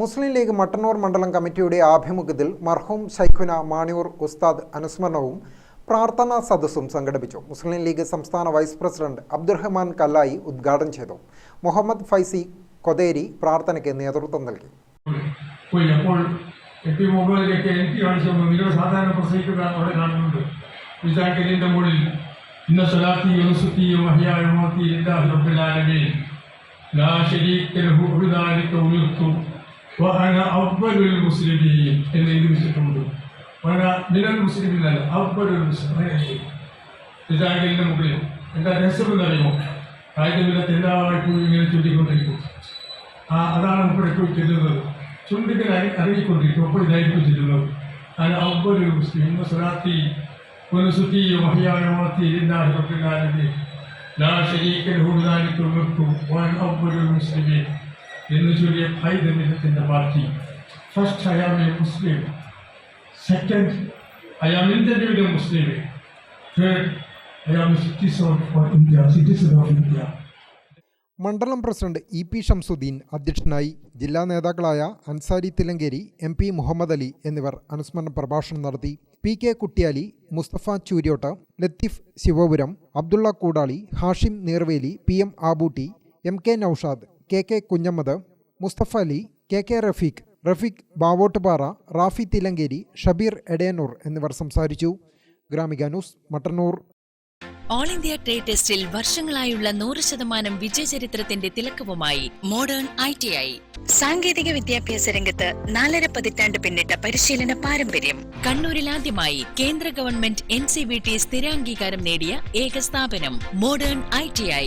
മുസ്ലിം league Mattannur മണ്ഡലം കമ്മിറ്റിയുടെ ആഭിമുഖ്യത്തിൽ മർഹൂം ശൈഖുന മാണിയൂർ ഉസ്താദ് അനുസ്മരണവും പ്രാർത്ഥനാ സദസ്സും സംഘടിപ്പിച്ചു. മുസ്ലിം ലീഗ് സംസ്ഥാന വൈസ് പ്രസിഡന്റ് അബ്ദുറഹ്മാൻ കല്ലായി ഉദ്ഘാടനം ചെയ്തു. മുഹമ്മദ് ഫൈസി കൊതേരി പ്രാർത്ഥനയ്ക്ക് നേതൃത്വം നൽകി. ഇന്ന ലാ വഅന അവ്വലുൽ മുസ്ലിമീൻ എന്ന് എഴുതി വെച്ചിട്ടുണ്ട് വഅന മിനൽ മുസ്ലിമീൻ അല്ല മുസ്ലിമീൻ വിശാഖലിന്റെ മുകളിൽ എന്താ രഹസ്യം അറിയുമോ കായികമില്ലാത്ത എല്ലാവർക്കും ഇങ്ങനെ ചൂണ്ടിക്കൊണ്ടിരിക്കും ആ അതാണ് നമുക്ക് ഇപ്പോൾ ചെല്ലുന്നത് ചുണ്ടിക്കൽ അരി അരങ്ങിക്കൊണ്ടിരിക്കും അപ്പോൾ ഇതായിരിക്കും ചെല്ലുന്നത് അതിന് അവ്വൊരു മുസ്ലിം ഇന്ന് സ്വലാത്തി ഒന്ന് സുത്തി മഹിയായ മാത്തി ഇല്ലാഹി റബ്ബിൽ ആലമീൻ ലാ ശരീക ലഹു ദാലിക ഉമിർതു വഅൻ അവ്വലുൽ മുസ്ലിമീൻ എന്ന് ചൊല്ലിയ ഹൈദമില്ലത്തിന്റെ party. First I a Muslim. Second I am ഇന്ത്യയുടെ Muslim. Third I am citizen of India citizen of India മണ്ഡലം പ്രസിഡന്റ് ഇ പി ഷംസുദ്ദീൻ അധ്യക്ഷനായി ജില്ലാ നേതാക്കളായ അൻസാരി തിലങ്കേരി എം പി മുഹമ്മദ് അലി എന്നിവർ അനുസ്മരണ പ്രഭാഷണം നടത്തി. P K Kuttiyali Mustafa Churyot Latheef Sivapuram Abdulla Koodali Hashim Neervely P M Abooty M K Naushad K K Kunhammad Mustafa Ali K K Rafeeq Rafeeq Bavottupara Rafi Thillankeri Shabeer Edayanoor എന്നിവർ സംസാരിച്ചു. Gramika news Mattannur. All India trade ടെസ്റ്റിൽ വർഷങ്ങളായുള്ള നൂറ് ശതമാനം വിജയചരിത്രത്തിന്റെ തിലക്കവുമായി modern I T I സാങ്കേതിക വിദ്യാഭ്യാസ രംഗത്ത് നാലര പതിറ്റാണ്ട് പിന്നിട്ട പരിശീലന പാരമ്പര്യം. കണ്ണൂരിൽ ആദ്യമായി കേന്ദ്ര government N C V T സ്ഥിരാംഗീകാരം നേടിയ ഏക സ്ഥാപനം മോഡേൺ ഐ ടി ഐ